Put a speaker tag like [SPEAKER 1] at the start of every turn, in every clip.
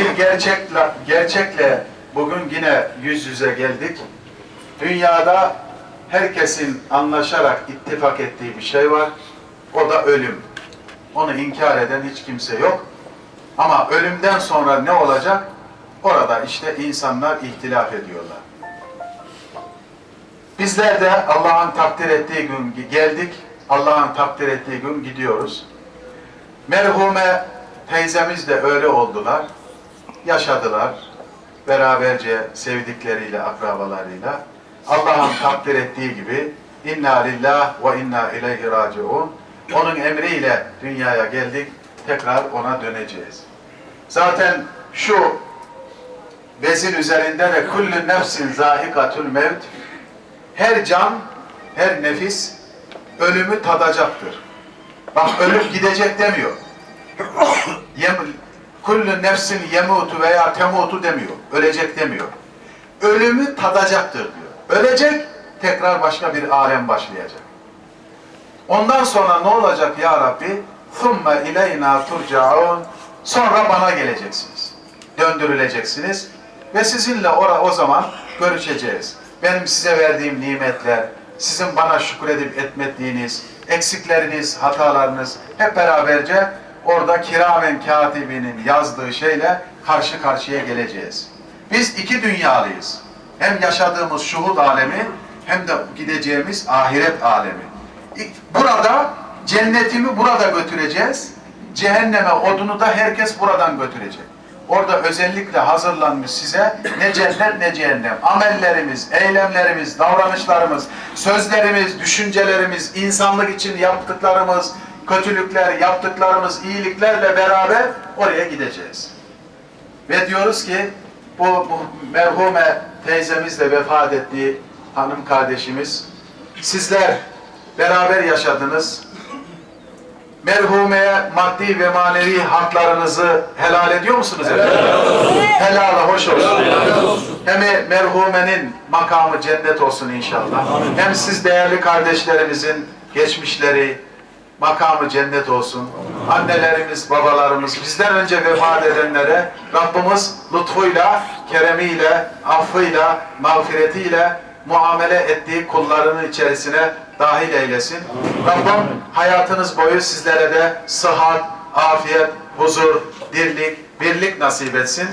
[SPEAKER 1] bir gerçekle, gerçekle bugün yine yüz yüze geldik. Dünyada herkesin anlaşarak ittifak ettiği bir şey var. O da ölüm. Onu inkar eden hiç kimse yok. Ama ölümden sonra ne olacak? Orada işte insanlar ihtilaf ediyorlar. Bizler de Allah'ın takdir ettiği gün geldik. Allah'ın takdir ettiği gün gidiyoruz. Merhume teyzemiz de öyle oldular. Yaşadılar. Beraberce sevdikleriyle, akrabalarıyla. Allah'ın takdir ettiği gibi inna lillah ve inna ileyhi raciun. Onun emriyle dünyaya geldik. Tekrar ona döneceğiz. Zaten şu bezin üzerinde de kullu nefsin zahikatul mevt her can, her nefis ölümü tadacaktır. Bak ölüp gidecek demiyor Yem, kullu nefsin yemutu veya temutu demiyor. Ölecek demiyor. Ölümü tadacaktır diyor. Ölecek, tekrar başka bir alem başlayacak. Ondan sonra ne olacak ya Rabbi? ثُمَّ اِلَيْنَا تُرْجَعُونَ Sonra bana geleceksiniz. Döndürüleceksiniz. Ve sizinle ora, o zaman görüşeceğiz. Benim size verdiğim nimetler, sizin bana şükredip etmediğiniz, eksikleriniz, hatalarınız hep beraberce orada kiramen katibinin yazdığı şeyle karşı karşıya geleceğiz. Biz iki dünyalıyız. Hem yaşadığımız şuhud alemi hem de gideceğimiz ahiret alemi. Burada cennetimi burada götüreceğiz. Cehenneme odunu da herkes buradan götürecek. Orada özellikle hazırlanmış size ne cennet ne cehennem. Amellerimiz, eylemlerimiz, davranışlarımız, sözlerimiz, düşüncelerimiz, insanlık için yaptıklarımız, kötülükler, yaptıklarımız, iyiliklerle beraber oraya gideceğiz. Ve diyoruz ki bu, bu merhume teyzemizle vefat ettiği hanım kardeşimiz sizler beraber yaşadınız. Merhumeye maddi ve manevi haklarınızı helal ediyor musunuz efendim? Helal hoş olsun. Hem merhumenin makamı cennet olsun inşallah. Hem siz değerli kardeşlerimizin geçmişleri, makamı cennet olsun. Annelerimiz, babalarımız, bizden önce vefat edenlere Rabbimiz lütfuyla, keremiyle, affıyla, mağfiretiyle muamele ettiği kullarının içerisine dahil eylesin. Rabbim hayatınız boyu sizlere de sıhhat, afiyet, huzur, dirlik, birlik nasip etsin.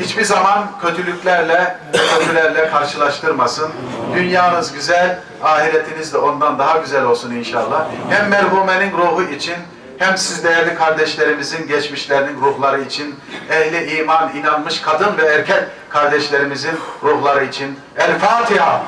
[SPEAKER 1] Hiçbir zaman kötülüklerle, kötülerle karşılaştırmasın. Dünyanız güzel, ahiretiniz de ondan daha güzel olsun inşallah. Hem merhumenin ruhu için, hem siz değerli kardeşlerimizin geçmişlerinin ruhları için, ehli iman inanmış kadın ve erkek kardeşlerimizin ruhları için. El Fatiha.